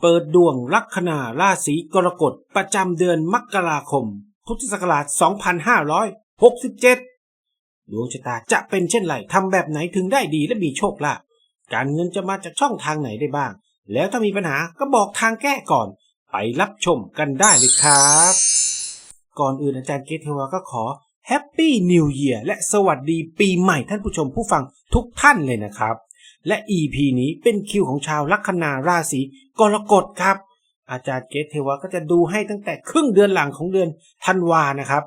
เปิดดวงลัคนาราศีกรกฎประจำเดือนมกราคม พุทธศักราช 2567 ดวงชะตาจะเป็นเช่นไรทำแบบไหนถึงได้ดีและมีโชคลาภการเงินจะมาจากช่องทางไหนได้บ้าง แล้วถ้ามีปัญหาก็บอกทางแก้ก่อน ไปรับชมกันได้เลยครับ ก่อนอื่นอาจารย์เกตเทวาก็ขอแฮปปี้นิว e ย r และสวัสดีปีใหม่ท่านผู้ชมผู้ฟังทุกท่านเลยนะครับ และ EP นี้เป็นคิวของชาวลัคนาราศีกรกฎครับ อาจารย์เกตเทวาก็จะดูให้ตั้งแต่ครึ่งเดือนหลังของเดือนธันวานะครับ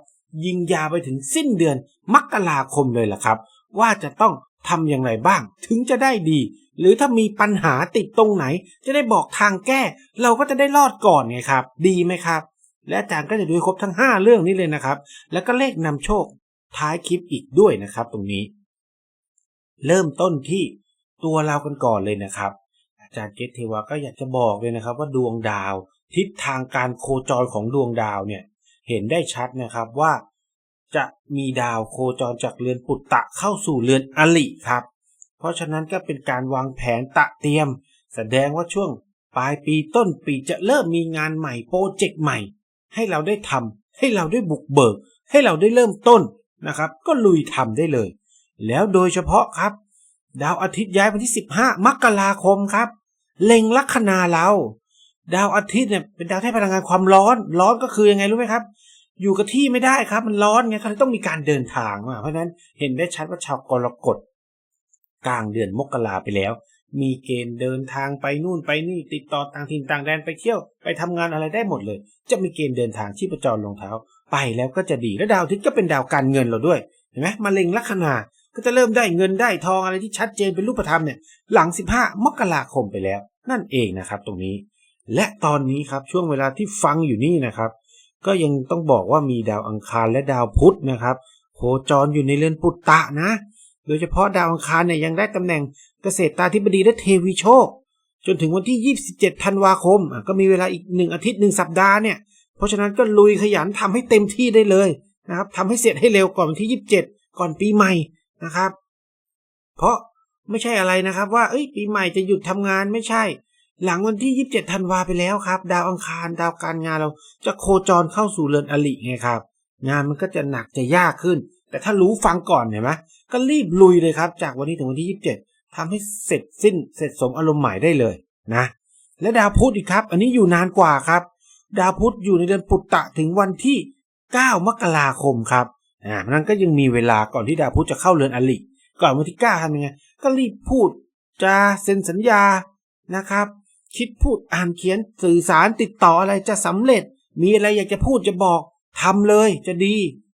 ยิงยาไปถึงสิ้นเดือนมกราคมเลยล่ะครับ ว่าจะต้องทำอย่างไรบ้าง ถึงจะได้ดี หรือถ้ามีปัญหาติดตรงไหน จะได้บอกทางแก้ เราก็จะได้รอดก่อนไงครับ ดีไหมครับ และอาจารย์ก็จะดูครบทั้ง 5 เรื่องนี้เลยนะครับ แล้วก็เลขนำโชคท้ายคลิปอีกด้วยนะครับ ตรงนี้ เริ่มต้นที่ ตัวเรากันก่อนเลยนะครับ อาจารย์เกตเทวาก็อยากจะบอกเลยนะครับ ว่าดวงดาว ทิศทางการโคจรของดวงดาวเนี่ยเห็นได้ชัดนะครับว่า จะมีดาวโคจรจากเรือนปุตตะเข้าสู่เรือนอลิครับ เพราะฉะนั้นก็เป็นการวางแผนตะเตรียม แสดงว่าช่วงปลายปีต้นปีจะเริ่มมีงานใหม่โปรเจกต์ใหม่ ให้เราได้ทำให้เราได้บุกเบิก ให้เราได้เริ่มต้นนะครับ ก็ลุยทำได้เลย แล้วโดยเฉพาะครับ ดาวอาทิตย์ย้ายวันที่ 15 มกราคมครับ เล็งลัคนาเรา ดาวอาทิตย์เนี่ยเป็นดาวที่ให้พลังงานความร้อน ร้อนก็คือยังไงรู้ไหมครับ อยู่กับที่ไม่ได้ครับ มันร้อนไงเขาเลยต้องมีการเดินทางมาเพราะฉะนั้นเห็นได้ชัดว่าชาวกรกฎกลางเดือนมกราไปแล้ว มีเกณฑ์เดินทางไปนู่นไปนี่ติดต่อต่างถิ่นต่างแดนไปเที่ยวไปทำงานอะไรได้หมดเลย จะมีเกณฑ์เดินทางที่ประจรลงเท้า ไปแล้วก็จะดีและดาวอาทิตย์ก็เป็นดาวการเงินเราด้วยเห็นไหมมาเล็งลัคนา ก็จะเริ่มได้เงินได้ทองอะไรที่ชัดเจนเป็นรูปธรรมเนี่ยหลัง 15 มกราคมไปแล้ว นั่นเองนะครับตรงนี้ และตอนนี้ครับช่วงเวลาที่ฟังอยู่นี่นะครับ ก็ยังต้องบอกว่ามีดาวอังคารและดาวพุธนะครับโคจรอยู่ในเรือนปุตตะนะ โดยเฉพาะดาวอังคารเนี่ยยังได้ตำแหน่งเกษตรตาธิบดีและเทวีโชค จนถึงวันที่ 27 ธันวาคมก็มีเวลาอีกหนึ่งอาทิตย์หนึ่งสัปดาห์เนี่ยเพราะฉะนั้นก็ลุยขยันทำให้เต็มที่ได้เลยนะครับทำให้เสร็จให้เร็วก่อนวันที่ 27 ก่อนปีใหม่ นะครับ เพราะไม่ใช่อะไรนะครับ ว่าเอ้ยปีใหม่จะหยุดทำงานไม่ใช่ หลังวันที่ 27ธันวาไปแล้วครับ ดาวอังคารดาวการงานเราจะโคจรเข้าสู่เรือนอลิไงครับ งานมันก็จะหนักจะยากขึ้น แต่ถ้ารู้ฟังก่อนเห็นไหมก็รีบลุยเลยครับ จากวันนี้ถึงวันที่ 27ทำให้เสร็จสิ้นเสร็จสมอารมณ์ใหม่ได้เลยนะ และดาวพุธอีกครับ อันนี้อยู่นานกว่าครับ ดาวพุธอยู่ในเดือนปุตตะถึงวันที่ 9 มกราคมครับ อ่านั้นก็ยังมีเวลาก่อนที่ดาวพุธจะเข้าเรือนอลิก่อนวันที่9ทำยังไงก็รีบพูดจะเซ็นสัญญานะครับ คิดพูดอ่านเขียนสื่อสารติดต่ออะไรจะสำเร็จ มีอะไรอยากจะพูดจะบอกทำเลยจะดี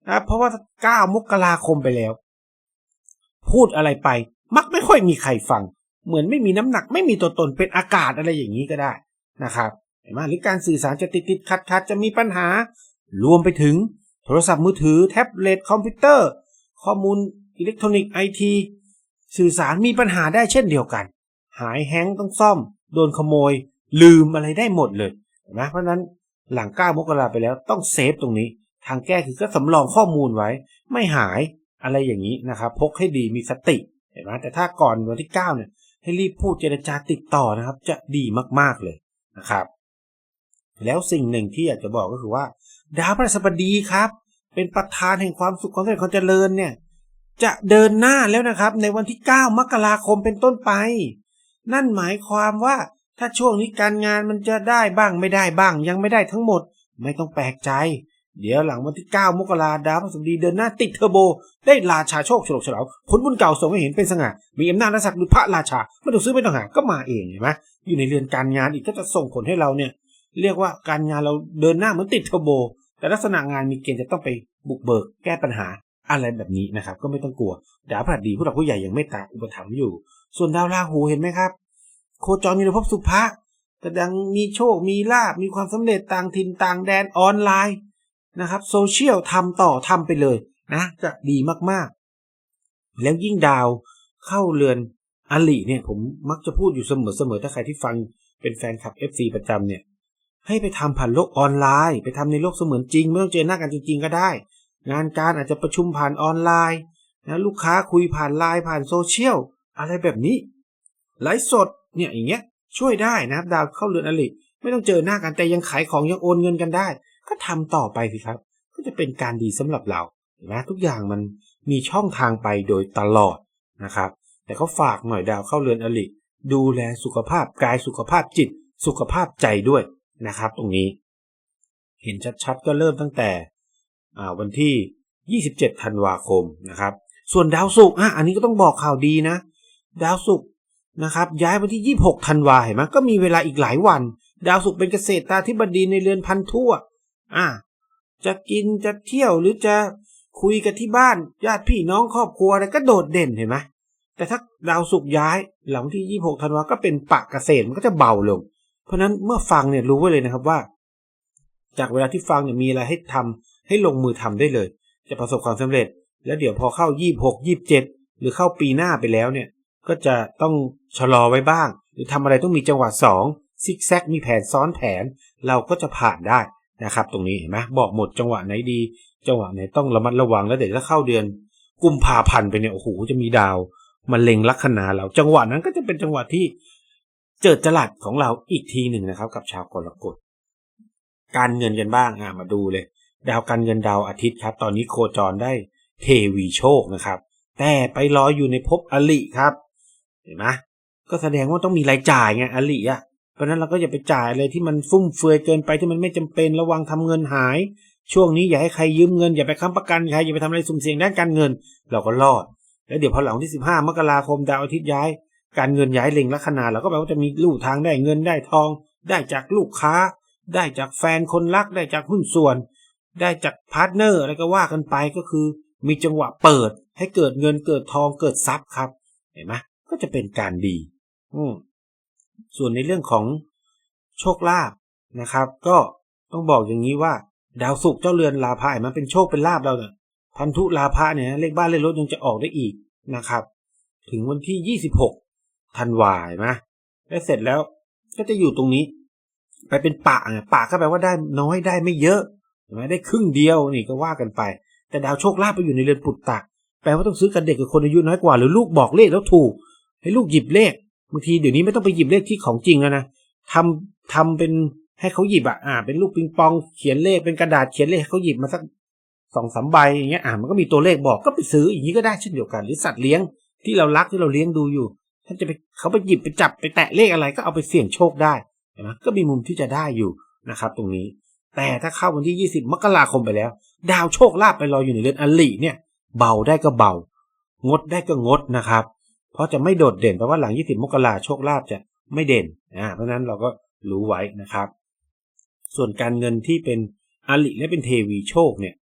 นะเพราะว่า9มกราคมไปแล้ว พูดอะไรไป มักไม่ค่อยมีใครฟัง เหมือนไม่มีน้ำหนักไม่มีตัวตนเป็นอากาศอะไรอย่างนี้ก็ได้นะครับเห็นไหมหรือการสื่อสารจะติดติดขัดขัดจะมีปัญหารวมไปถึง โทรศัพท์มือถือแท็บเล็ตคอมพิวเตอร์ ข้อมูลอิเล็กทรอนิกส์ไอทีสื่อสารมีปัญหาได้เช่นเดียวกัน หายแฮงต้องซ่อม โดนขโมย ลืมอะไรได้หมดเลยนไหมเพราะฉะนั้นหลัง9มกราไปแล้วต้องเซฟตรงนี้ ทางแก้คือก็สำรองข้อมูลไว้ ไม่หายอะไรอย่างนี้นะครับ พกให้ดีมีสติเห็นไหมแต่ถ้าก่อนวันที่9เนี่ยให้รีบพูดเจรจาติดต่อนะครับ จะดีมากๆเลยนะครับ แล้วสิ่งหนึ่งที่อยากจะบอกก็คือว่า ดาวพฤหัสบดีครับ เป็นประธานแห่งความสุขความสำเร็จความเจริญเนี่ย จะเดินหน้าแล้วนะครับ ในวันที่ 9 มกราคมเป็นต้นไป นั่นหมายความว่าถ้าช่วงนี้การงานมันจะได้บ้างไม่ได้บ้าง ยังไม่ได้ทั้งหมด ไม่ต้องแปลกใจ เดี๋ยวหลังวันที่ 9 มกราดาวพฤหัสบดีเดินหน้าติดเทอร์โบ ได้ราชาโชคฉลกฉลาวผลบุญเก่าส่งให้เห็นเป็นสง่ามีอำนาจและศักดิ์ดุจพระราชาไม่ต้องซื้อไม่ต้องหาก็มาเองเห็นไหมอยู่ในเรือนการงานอีกก็จะส่งผลให้เราเนี่ยเรียกว่าการงานเราเดินหน้าเหมือนติดเทอร์โบ แต่ลักษณะงานมีเกณฑ์จะต้องไปบุกเบิกแก้ปัญหาอะไรแบบนี้นะครับ ก็ไม่ต้องกลัวดาวพฤหัสดีผู้หลักผู้ใหญ่ยังไม่ตาอุปถัมภ์อยู่ ส่วนดาวราหูเห็นไหมครับ โคจรอยู่ในภพสุภะกำลังมีโชคมีลาบมีความสำเร็จต่างถิ่นต่างแดนออนไลน์นะครับโซเชียลทำต่อทำไปเลยนะจะดีมากๆ แล้วยิ่งดาวเข้าเรือนอลิเนี่ยผมมักจะพูดอยู่เสมอๆถ้าใครที่ฟังเป็นแฟนคลับ FC ประจำเนี่ย ให้ไปทำผ่านโลกออนไลน์ ไปทำในโลกเสมือนจริง ไม่ต้องเจอหน้ากันจริง ๆ ก็ได้ งานการอาจจะประชุมผ่านออนไลน์นะลูกค้าคุยผ่านไลน์ผ่านโซเชียลอะไรแบบนี้ไลฟ์สดเนี่ยอย่างเงี้ยช่วยได้นะครับดาวเข้าเรือนอลิไม่ต้องเจอหน้ากันแต่ยังขายของยังโอนเงินกันได้ ก็ทำต่อไปสิครับ ก็จะเป็นการดีสำหรับเราเห็นไหมทุกอย่างมันมีช่องทางไปโดยตลอดนะครับ แต่เขาฝากหน่อยดาวเข้าเรือนอลิดูแลสุขภาพกายสุขภาพจิต สุขภาพใจด้วย นะครับ ตรงนี้ เห็นชัดๆ ก็เริ่มตั้งแต่วันที่ 27 ธันวาคมนะครับ ส่วนดาวศุกร์อะอันนี้ก็ต้องบอกข่าวดีนะ ดาวศุกร์นะครับ ย้ายวันที่ 26 ธันวาเห็นไหมก็มีเวลาอีกหลายวัน ดาวศุกร์เป็นเกษตรตาธิบดีในเรือนพันทั่ว อะจะกินจะเที่ยวหรือจะคุยกันที่บ้านญาติพี่น้องครอบครัวอะไรก็โดดเด่นเห็นไหมแต่ถ้าดาวศุกร์ย้ายหลังที่ 26 ธันวาก็เป็นปะเกษตรมันก็จะเบาลง เพราะนั้นเมื่อฟังเนี่ยรู้ไว้เลยนะครับว่า จากเวลาที่ฟังเนี่ยมีอะไรให้ทำให้ลงมือทำได้เลย จะประสบความสำเร็จ แล้วเดี๋ยวพอเข้า26 27หรือเข้าปีหน้าไปแล้วเนี่ย ก็จะต้องชะลอไว้บ้าง หรือทำอะไรต้องมีจังหวะ2ซิกแซกมีแผนซ้อนแผน เราก็จะผ่านได้นะครับ ตรงนี้เห็นไหมบอกหมดจังหวะไหนดี จังหวะไหนต้องระมัดระวังแล้วเดี๋ยวถ้าเข้าเดือนกุมภาพันธ์ไปเนี่ยโอ้โหจะมีดาวมาเล็งลัคนาเราจังหวะนั้นก็จะเป็นจังหวะที่ เจิดจลัดของเราอีกทีหนึ่งนะครับ กับชาวกรกฎการเงินกันบ้างอะมาดูเลย ดาวการเงินดาวอาทิตย์ครับ ตอนนี้โคจรได้เทวีโชคนะครับ แต่ไปรอยอยู่ในภพอลิครับเห็นไหมก็แสดงว่าต้องมีรายจ่ายไงอลิอะเพราะนั้นเราก็อย่าไปจ่ายอะไรที่มันฟุ่มเฟือยเกินไปที่มันไม่จำเป็นระวังทำเงินหาย ช่วงนี้อย่าให้ใครยืมเงินอย่าไปค้ำประกันใครอย่าไปทำอะไรสุ่มเสี่ยงด้านการเงิน เราก็รอด แล้วเดี๋ยวพอหลังที่ 15 มกราคมดาวอาทิตย์ย้าย การเงินย้ายเล็งลัคนาเราก็แปลว่าจะมีลู่ทางได้เงินได้ทอง ได้จากลูกค้า ได้จากแฟนคนรัก ได้จากหุ้นส่วน ได้จากพาร์ทเนอร์อะไรก็ว่ากันไปก็คือ มีจังหวะเปิด ให้เกิดเงินเกิดทองเกิดทรัพย์ครับ เห็นไหมก็จะเป็นการดี อืส่วนในเรื่องของโชคลาภนะครับ ก็ต้องบอกอย่างนี้ว่า ดาวศุกร์เจ้าเรือนลาภะมันเป็นโชคเป็นลาภเราเนี่ยพันธุลาภะเนี่ยเลขบ้านเลขรถยังจะออกได้อีกนะครับ ถึงวันที่ 26 ธันวาเห็นไหมแล้วเสร็จแล้วก็จะอยู่ตรงนี้ ไปเป็นปะเนี่ยปะก็แปลว่าได้น้อยได้ไม่เยอะเห็นไหมได้ครึ่งเดียวนี่ก็ว่ากันไป แต่ดาวโชคลาภไปอยู่ในเรือนปุตตะแปลว่าต้องซื้อกันเด็กกับคนอายุน้อยกว่า หรือลูกบอกเลขแล้วถูก ให้ลูกหยิบเลขบางทีเดี๋ยวนี้ไม่ต้องไปหยิบเลขที่ของจริงแล้วนะทำทำเป็นให้เขาหยิบอะอ่า เป็นลูกปิงปองเขียนเลขเป็นกระดาษเขียนเลขให้เขาหยิบมาสักสองสามใบอย่างเงี้ยอ่ามันก็มีตัวเลขบอกก็ไปซื้ออย่างนี้ก็ได้เช่นเดียวกัน หรือสัตว์เลี้ยงที่เรารักที่เราเลี้ยงดูอยู่ ท่านจะไปเขาไปหยิบไปจับไปแตะเลขอะไรก็เอาไปเสี่ยงโชคได้นะก็มีมุมที่จะได้อยู่นะครับ ตรงนี้ แต่ถ้าเข้าวันที่ยี่สิบมกราคมไปแล้ว ดาวโชคลาภไปรออยู่ในเรือนอลิเนี่ย เบาได้ก็เบา งดได้ก็งดนะครับ เพราะจะไม่โดดเด่นเพราะว่าหลังยี่สิบมกราโชคลาภจะไม่เด่นอ่าเพราะนั้นเราก็รู้ไว้นะครับ ส่วนการเงินที่เป็นอลิและเป็นเทวีโชคเนี่ย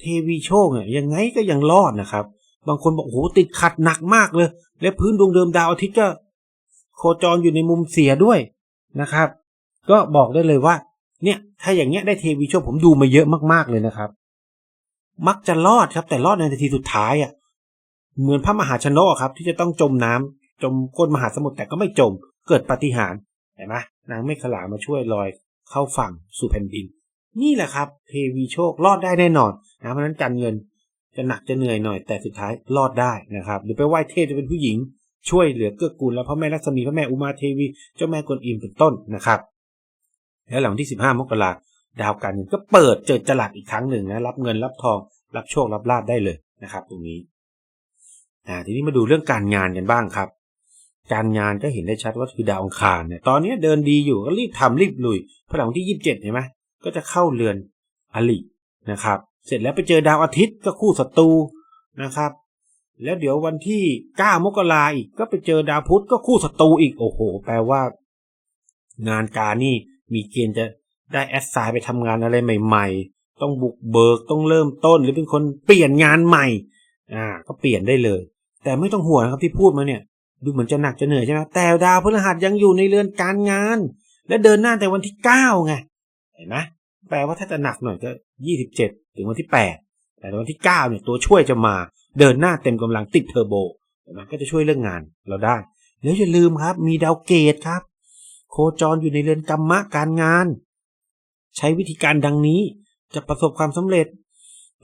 เทวีโชคเนี่ยยังไงก็ยังรอดนะครับ บางคนบอกโอ้โหติดขัดหนักมากเลย และพื้นดวงเดิมดาวอาทิตย์ก็ โคจรอยู่ในมุมเสียด้วยนะครับ ก็บอกได้เลยว่า เนี่ยถ้าอย่างเงี้ยได้เทวีโชคผมดูมาเยอะมากๆเลยนะครับ มักจะรอดครับ แต่รอดในนาทีสุดท้ายอะเหมือนพระมหาชนกครับ ที่จะต้องจมน้ำจมก้นมหาสมุทรแต่ก็ไม่จม เกิดปาฏิหาริย์เห็นไหมนางเมฆขลามาช่วยลอยเข้าฝั่งสู่แผ่นดิน นี่แหละครับเทวีโชครอดได้แน่นอนนะเพราะนั้นการเงิน จะหนักจะเหนื่อยหน่อยแต่สุดท้ายรอดได้นะครับหรือไปไหว้เทพจะเป็นผู้หญิง ช่วยเหลือเกื้อกูลแล้วพระแม่ลักษมีพระแม่อุมาเทวี เจ้าแม่กวนอิมเป็นต้นนะครับแล้วหลังที่ 15 มกราดาวการเงินก็เปิดเจอจลัดอีกครั้งหนึ่งนะรับเงินรับทอง รับโชครับลาบได้เลยนะครับ ตรงนี้อ่าทีนี้มาดูเรื่องการงานกันบ้างครับ การงานก็เห็นได้ชัดว่าคือดาวอังคารเนี่ยตอนนี้เดินดีอยู่ก็รีบทำรีบลุยพอหลังที่ 27เห็นไหมก็จะเข้าเรือนอลินะครับ เสร็จแล้วไปเจอดาวอาทิตย์ก็คู่ศัตรูนะครับ แล้วเดี๋ยววันที่ 9 มกราอีกก็ไปเจอดาวพุธก็คู่ศัตรูอีกโอ้โห แปลว่า งานการนี่มีเกณฑ์จะได้แอดไซน์ไปทำงานอะไรใหม่ ๆ ต้องบุกเบิกต้องเริ่มต้น หรือเป็นคนเปลี่ยนงานใหม่ อ่า ก็เปลี่ยนได้เลย แต่ไม่ต้องห่วงนะครับที่พูดมาเนี่ย ดูเหมือนจะหนักจะเหนื่อยใช่ไหมแต่ดาวพฤหัสยังอยู่ในเรือนการงาน และเดินหน้าแต่วันที่เก้าไงเห็นไหมแปลว่าถ้าจะหนักหน่อยก็ยี่สิบเจ็ด ถึงวันที่แปดแต่วันที่เก้าเนี่ยตัวช่วยจะมาเดินหน้าเต็มกำลังติดเทอร์โบนไหมก็จะช่วยเรื่องงานเราได้แล้วอย่าลืมครับ มีดาวเกตครับ โคจรอยู่ในเรือนกรรมะการงาน ใช้วิธีการดังนี้จะประสบความสำเร็จ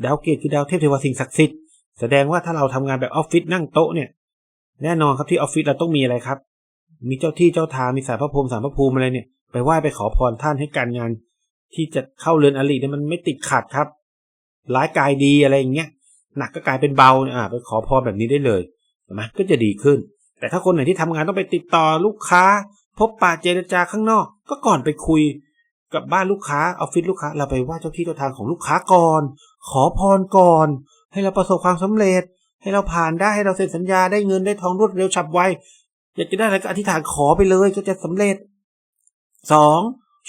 ดาวเกตคือดาวเทพเทวสิ่งศักดิ์สิทธิ์แสดงว่าถ้าเราทำงานแบบออฟฟิศนั่งโต๊ะเนี่ย แน่นอนครับที่ออฟฟิศเราต้องมีอะไรครับ มีเจ้าที่เจ้าทางมีสารพระพรหมสารพระภูมิอะไรเนี่ย ไปไหว้ไปขอพรท่านให้การงาน ที่จะเข้าเรือนอริเนี่ยมันไม่ติดขัดครับ ร้ายกายดีอะไรอย่างเงี้ยหนักก็กลายเป็นเบาอ่าไปขอพรแบบนี้ได้เลยใช่ไหมก็จะดีขึ้น แต่ถ้าคนไหนที่ทำงานต้องไปติดต่อลูกค้า พบปะเจรจาข้างนอก ก็ก่อนไปคุยกับบ้านลูกค้าออฟฟิศลูกค้าเราไปไหว้เจ้าที่เจ้าทางของลูกค้าก่อน ขอพรก่อน ให้เราประสบความสำเร็จ ให้เราผ่านได้ให้เราเซ็นสัญญาได้เงินได้ทองรวดเร็วฉับไวอยากจะได้อะไรก็อธิษฐานขอไปเลยก็จะสำเร็จสอง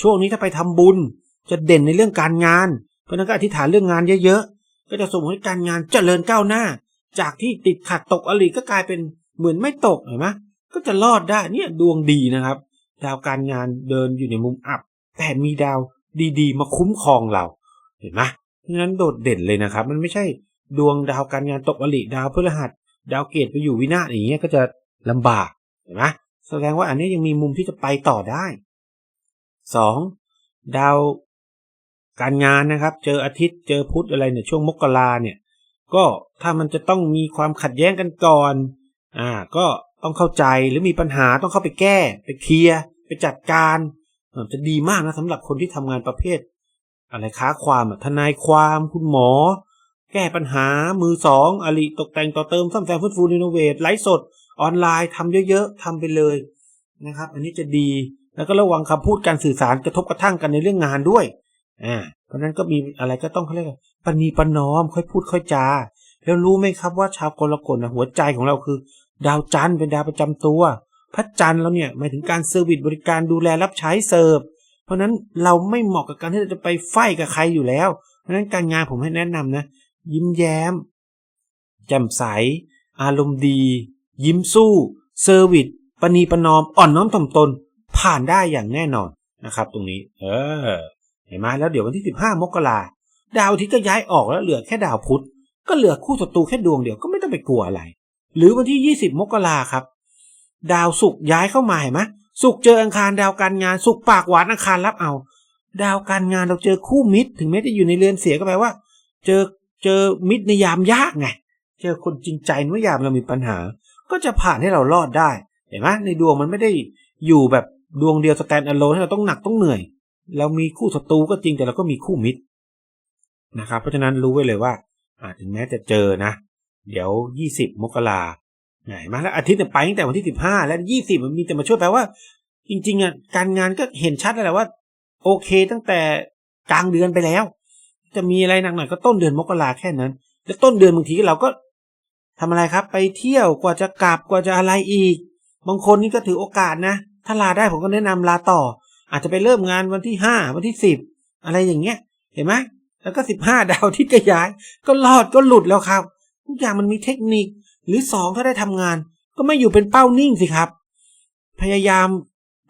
ช่วงนี้ถ้าไปทำบุญ จะเด่นในเรื่องการงาน เพราะนั้นก็อธิษฐานเรื่องงานเยอะๆ ก็จะส่งผลให้การงานเจริญก้าวหน้า จากที่ติดขัดตกอริก็กลายเป็นเหมือนไม่ตกเห็นไหมก็จะรอดได้เนี่ยดวงดีนะครับ ดาวการงานเดินอยู่ในมุมอับ แต่มีดาวดีๆ มาคุ้มครองเรา เห็นไหมเพราะฉะนั้นโดดเด่นเลยนะครับ มันไม่ใช่ดวงดาวการงานตกอริดาวพฤหัส ดาวเกตไปอยู่วินาศอย่างเงี้ยก็จะลำบากเห็นไหมแสดงว่าอันนี้ยังมีมุมที่จะไปต่อได้สองดาว การงานนะครับ เจออาทิตย์เจอพุธอะไรเนี่ยช่วงมกราเนี่ย ก็ถ้ามันจะต้องมีความขัดแย้งกันก่อนอ่าก็ต้องเข้าใจหรือมีปัญหาต้องเข้าไปแก้ ไปเคลียร์ไปจัดการจะดีมากนะสำหรับคนที่ทำงานประเภท อะไรค้าความทนายความคุณหมอ แก้ปัญหามือสองอลิตกแต่งต่อเติมซ่อมแซมฟื้นฟูรีโนเวทไลฟ์สด ออนไลน์ทำเยอะๆทำไปเลยนะครับ อันนี้จะดีแล้วก็ระวังคำพูดการสื่อสารกระทบกระทั่งกันในเรื่องงานด้วย อ่าเพราะนั้นก็มีอะไรก็ต้องเขาเรียกปณีปนอมค่อยพูดค่อยจา แล้วรู้ไหมครับว่าชาวกรกฎนะหัวใจของเราคือ ดาวจันทร์เป็นดาวประจำตัว พระจันทร์เราเนี่ยหมายถึงการเซอร์วิสบริการดูแลรับใช้เสิร์ฟเพราะนั้นเราไม่เหมาะกับการที่เราจะไปไฟกับใครอยู่แล้ว เพราะนั้นการงานผมให้แนะนำนะ ยิ้มแย้มแจ่มใส อารมณ์ดี ยิ้มสู้ เซอร์วิสปณีปนอมอ่อนน้อมถ่อมตน ผ่านได้อย่างแน่นอนนะครับ ตรงนี้ เออ เห็นไหมแล้วเดี๋ยววันที่สิบห้ามกราดาวที่ก็ย้ายออกแล้วเหลือแค่ดาวพุธก็เหลือคู่ศัตรูแค่ดวงเดียวก็ไม่ต้องไปกลัวอะไร หรือวันที่ยี่สิบมกราครับ ดาวศุกร์ย้ายเข้ามาเห็นไหมศุกร์เจออังคารดาวการงานศุกร์ปากหวานอังคารรับเอา ดาวการงานเราเจอคู่มิตร ถึงแม้จะอยู่ในเรือนเสียก็แปลว่า เจอเจอมิตรในยามยากไงเจอคนจริงใจเมื่อยามเรามีปัญหา ก็จะผ่านให้เรารอดได้ เห็นไหมในดวงมันไม่ได้อยู่แบบดวงเดียวสแตนด์อะโลนให้เราต้องหนักต้องเหนื่อย เรามีคู่ศัตรูก็จริงแต่เราก็มีคู่มิตรนะครับ เพราะฉะนั้นรู้ไว้เลยว่าถึงแม้จะเจอนะ เดี๋ยวยี่สิบมกราไหนมาแล้วอาทิตย์ไปตั้งแต่วันที่สิบห้าแล้วยี่สิบมันมีแต่มาช่วยแปลว่า จริงๆอะการงานก็เห็นชัดแล้วแหละว่า โอเคตั้งแต่กลางเดือนไปแล้ว จะมีอะไรหนักหน่อยก็ต้นเดือนมกราแค่นั้น แล้วต้นเดือนบางทีเราก็ทำอะไรครับ ไปเที่ยวกว่าจะกลับกว่าจะอะไรอีก บางคนนี่ก็ถือโอกาสนะ ถ้าลาได้ผมก็แนะนำลาต่อ อาจจะไปเริ่มงานวันที่ห้าวันที่สิบอะไรอย่างเงี้ย เห็นไหมแล้วก็สิบห้าดาวที่กระย้าย ก็รอดก็หลุดแล้วครับ ทุกอย่างมันมีเทคนิค หรือสองถ้าได้ทำงาน ก็ไม่อยู่เป็นเป้านิ่งสิครับ พยายาม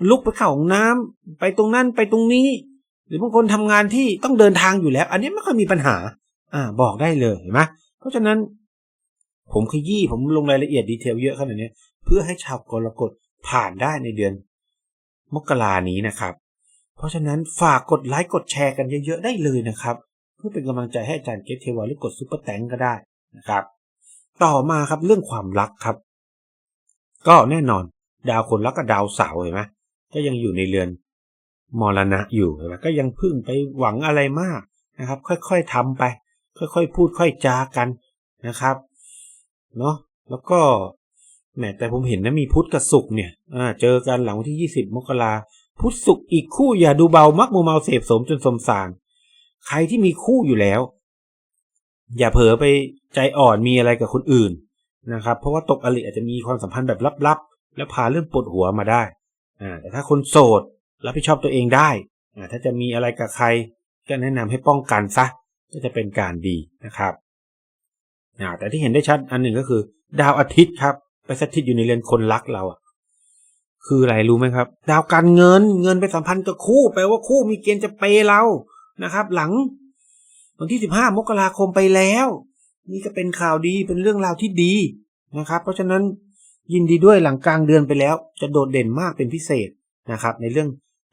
ลุกไปเข่าของน้ำไปตรงนั้นไปตรงนี้ หรือบางคนทำงานที่ต้องเดินทางอยู่แล้ว อันนี้ไม่ค่อยมีปัญหา อ่า บอกได้เลยเห็นไหมเพราะฉะนั้น ผมขยี้ผมลงรายละเอียดดีเทลเยอะขนาดนี้เพื่อให้ชาวกรกฎผ่านได้ในเดือน มกรานี้นะครับ เพราะฉะนั้นฝากกดไลค์กดแชร์กันเยอะๆได้เลยนะครับ เพื่อเป็นกำลังใจให้อาจารย์เกตเทวาหรือกดซุปเปอร์แตงก็ได้นะครับ ต่อมาครับเรื่องความรักครับ ก็แน่นอนดาวคนรักกับดาวเสาเห็นไหมก็ยังอยู่ในเรือนมรณะอยู่เห็นไหมก็ยังพึ่งไปหวังอะไรมากนะครับ ค่อยๆทำไป ค่อยๆพูดค่อยจากันนะครับเนาะแล้วก็ แหมแต่ผมเห็นนะมีพุธกับศุกร์เนี่ยเจอกันหลังวันที่ยี่สิบมกราพุธศุกร์อีกคู่อย่าดูเบามักมัวเมาเสพสมจนสมสาร ใครที่มีคู่อยู่แล้ว อย่าเผลอไปใจอ่อนมีอะไรกับคนอื่นนะครับ เพราะว่าตกอริอาจจะมีความสัมพันธ์แบบลับๆ แล้วพาเรื่องปวดหัวมาได้อ่าแต่ถ้าคนโสดรับผิดชอบตัวเองได้อ่าถ้าจะมีอะไรกับใคร ก็แนะนำให้ป้องกันซะก็จะเป็นการดีนะครับอ่าแต่ที่เห็นได้ชัดอันหนึ่งก็คือ ดาวอาทิตย์ครับ ไปสถิตอยู่ในเรือนคนรักเราอะ คืออะไรรู้ไหมครับ ดาวการเงินเงินไปสัมพันธ์กับคู่แปลว่าคู่มีเกณฑ์จะเปเรานะครับ หลังวันที่สิบห้ามกราคมไปแล้ว นี่ก็เป็นข่าวดีเป็นเรื่องราวที่ดีนะครับ เพราะฉะนั้นยินดีด้วยหลังกลางเดือนไปแล้ว จะโดดเด่นมากเป็นพิเศษนะครับ ในเรื่อง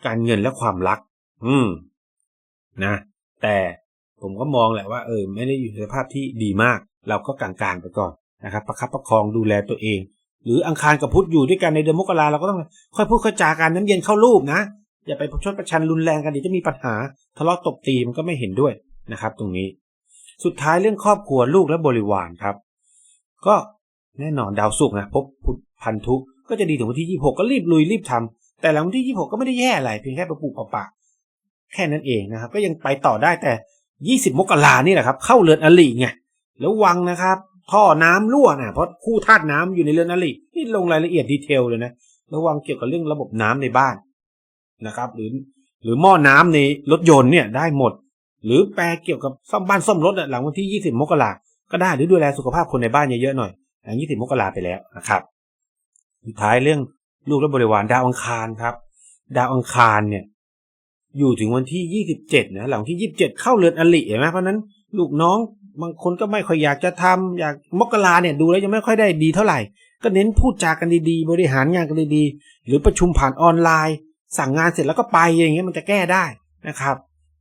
การเงินและความรัก อืม นะ แต่ผมก็มองแหละว่าเออ ไม่ได้อยู่ในสภาพที่ดีมาก เราก็กลางๆไปก่อน นะครับประคับประคองดูแลตัวเอง หรืออังคารกับพุธอยู่ด้วยกันในเดือนมกราเราก็ต้องค่อยพูดค่อยจากันน้ำเย็นเข้ารูปนะ อย่าไปชดประชันรุนแรงกันเดี๋ยวจะมีปัญหาทะเลาะตบตีมันก็ไม่เห็นด้วยนะครับ ตรงนี้ สุดท้ายเรื่องครอบครัวลูกและบริวารครับ ก็แน่นอนดาวสุกร์นะพบพุธพันธุก็จะดีถึงวันที่ 26 ก็รีบลุยรีบทำแต่หลังวันที่ 26 ก็ไม่ได้แย่อะไรเพียงแค่ประปูกปะปะแค่นั้นเองนะครับ ก็ยังไปต่อได้แต่ 20 มกรานี่แหละครับ เข้าเรือนอลิไงแล้ววังนะครับ ท่อน้ำรั่วนะเพราะคู่ธาตุน้ำอยู่ในเรือนอลินี่ลงรายละเอียดดีเทลเลยนะระวังเกี่ยวกับเรื่องระบบน้ำในบ้านนะครับ หรือหรือหม้อน้ำในรถยนต์เนี่ยได้หมด หรือแปลเกี่ยวกับซ่อมบ้านซ่อมรถหลังวันที่ 20 มกราก็ได้หรือดูแลสุขภาพคนในบ้านเยอะๆหน่อยหลัง20 มกราไปแล้วนะครับสุดท้ายเรื่องลูกและบริวารดาวอังคารครับ ดาวอังคารเนี่ยอยู่ถึงวันที่ 27นะหลังที่ 27 เข้าเรือนอลิเห็นไหมเพราะนั้นลูกน้อง บางคนก็ไม่ค่อยอยากจะทำอยากมกราเนี่ยดูแล้วยังไม่ค่อยได้ดีเท่าไหร่ ก็เน้นพูดจากันดีๆ บริหารงานกันดีๆ หรือประชุมผ่านออนไลน์ สั่งงานเสร็จแล้วก็ไปอย่างเงี้ยมันจะแก้ได้นะครับ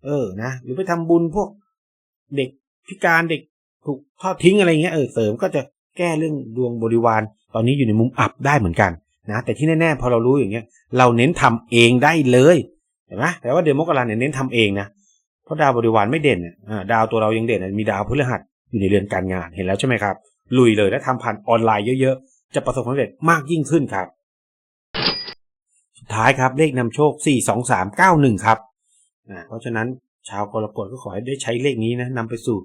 เออนะหรือไปทำบุญพวกเด็กพิการเด็กถูกทอดทิ้งอะไรเงี้ยเออเสริมก็จะแก้เรื่องดวงบริวาร ตอนนี้อยู่ในมุมอับได้เหมือนกันนะแต่ที่แน่ๆพอเรารู้อย่างเงี้ย เราเน้นทำเองได้เลยเห็นไหมแต่ว่าเดือนมกราเนี่ยเน้นทำเองนะ ราะดาวบริวารไม่เด่นอะดาวตัวเรายังเด่นมีดาวพฤหัสอยู่ในเรือนการงานเห็นแล้วใช่ไหมครับ ลุยเลยและทำผ่านออนไลน์เยอะๆ จะประสบความสำเร็จมากยิ่งขึ้นครับ สุดท้ายครับเลขนำโชค 4 2 3 9 1 ครับอ่าเพราะฉะนั้นชาวกรกฎก็ขอให้ได้ใช้เลขนี้นะนำไปสู่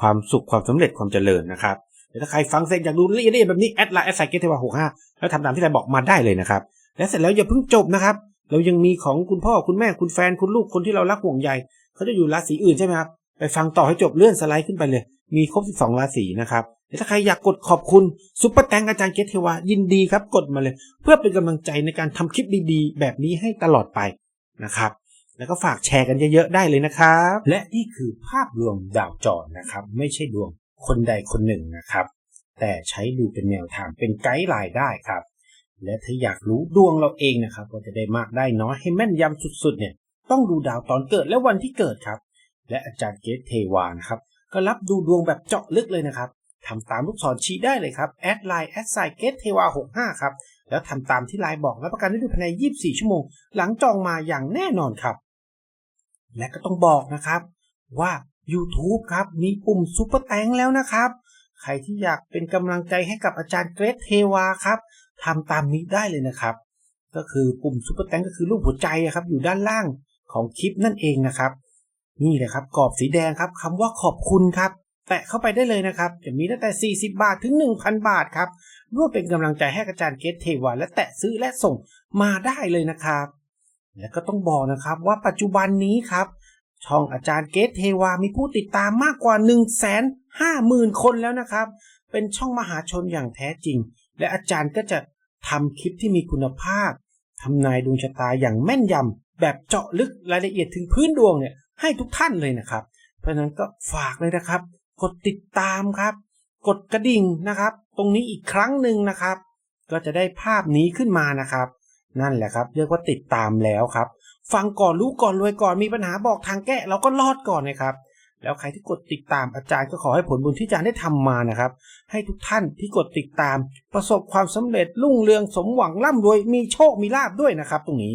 ความสุขความสำเร็จความเจริญนะครับเดี๋ยวถ้าใครฟังเสร็จอยากดูละเอียดแบบนี้แอดไลน์แอดไซเกตเทวาหกห้าแล้วทำตามที่เราบอกมาได้เลยนะครับ และเสร็จแล้วอย่าเพิ่งจบนะครับ เรายังมีของคุณพ่อคุณแม่คุณแฟนคุณลูกคนที่เรารักห่วงใย เขาจะอยู่ราศีอื่นใช่ไหมครับไปฟังต่อให้จบเลื่อนสไลด์ขึ้นไปเลย มีครบ 12 ราศีนะครับถ้าใครอยากกดขอบคุณซุปเปอร์แตงอาจารย์เกตเทวายินดีครับกดมาเลย เพื่อเป็นกำลังใจในการทำคลิปดีๆ แบบนี้ให้ตลอดไปนะครับ แล้วก็ฝากแชร์กันเยอะๆได้เลยนะครับ และนี่คือภาพรวมดาวจรนะครับ ไม่ใช่ดวงคนใดคนหนึ่งนะครับ แต่ใช้ดูเป็นแนวทางเป็นไกด์ไลน์ได้ครับ และถ้าอยากรู้ดวงเราเองนะครับว่าจะได้มากได้น้อยให้แม่นยำสุดๆเนี่ย ต้องดูดาวตอนเกิดและวันที่เกิดครับ และอาจารย์เกตเทวานครับก็รับดูดวงแบบเจาะลึกเลยนะครับทำตามลูกศรชี้ได้เลยครับแอดไลน์แอดไซเกตเทวา65ครับแล้วทำตามที่ไลน์บอกรับประกันได้ดูภายใน 24 ชั่วโมง หลังจองมาอย่างแน่นอนครับ และก็ต้องบอกนะครับว่า YouTube ครับมีปุ่มซุปเปอร์แตงแล้วนะครับ ใครที่อยากเป็นกำลังใจให้กับอาจารย์เกรทเทวาครับทำตามนี้ได้เลยนะครับ ก็คือปุ่มซุปเปอร์แตงก็คือรูปหัวใจครับอยู่ด้านล่าง ของคลิปนั่นเองนะครับ นี่เลยครับกรอบสีแดงครับคำว่าขอบคุณครับ แตะเข้าไปได้เลยนะครับ จะมีตั้งแต่ 40 บาทถึง 1,000 บาทครับร่วมเป็นกำลังใจให้อาจารย์เกตเทวาและแตะซื้อและส่งมาได้เลยนะครับ และก็ต้องบอกนะครับว่าปัจจุบันนี้ครับ ช่องอาจารย์เกตเทวามีผู้ติดตามมากกว่า 1 5 0 0 0 0 คนแล้วนะครับ เป็นช่องมหาชนอย่างแท้จริง และอาจารย์ก็จะทำคลิปที่มีคุณภาพทำนายดวงชะตาอย่างแม่นยำ แบบเจาะลึกรายละเอียดถึงพื้นดวงเนี่ยให้ทุกท่านเลยนะครับ เพราะฉะนั้นก็ฝากเลยนะครับ กดติดตามครับ กดกระดิ่งนะครับ ตรงนี้อีกครั้งหนึ่งนะครับ ก็จะได้ภาพนี้ขึ้นมานะครับ นั่นแหละครับ เรียกว่าติดตามแล้วครับ ฟังก่อนรู้ก่อนรวยก่อนมีปัญหาบอกทางแก้เราก็รอดก่อนนะครับแล้วใครที่กดติดตามอาจารย์ก็ขอให้ผลบุญที่อาจารย์ได้ทำมานะครับ ให้ทุกท่านที่กดติดตาม ประสบความสำเร็จรุ่งเรืองสมหวังร่ำรวยมีโชคมีลาบด้วยนะครับ ตรงนี้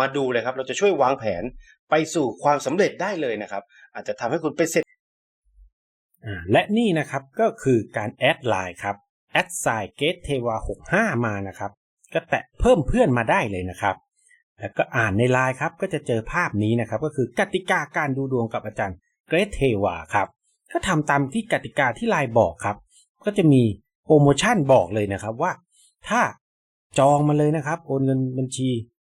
มาดูเลยครับ เราจะช่วยวางแผนไปสู่ความสำเร็จได้เลยนะครับ อาจจะทำให้คุณเป็นเศรษฐีและนี่นะครับก็คือการแอดไลน์ครับแอดไซเกตเทวา65 มานะครับ ก็แตะเพิ่มเพื่อนมาได้เลยนะครับแล้วก็อ่านในไลน์ครับก็จะเจอภาพนี้นะครับ ก็คือกติกาการดูดวงกับอาจารย์เกรทเทวาครับ ก็ทำตามที่กติกาที่ไลน์บอกครับ ก็จะมีโปรโมชั่นบอกเลยนะครับว่า ถ้าจองมาเลยนะครับ โอนเงินบัญชี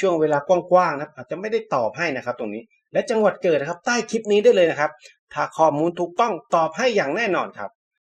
ช่วงเวลากว้างๆนะครับอาจจะไม่ได้ตอบให้นะครับ ตรงนี้ และจังหวัดเกิดนะครับ ใต้คลิปนี้ได้เลยนะครับ ถ้าข้อมูลถูกต้องตอบให้อย่างแน่นอนครับ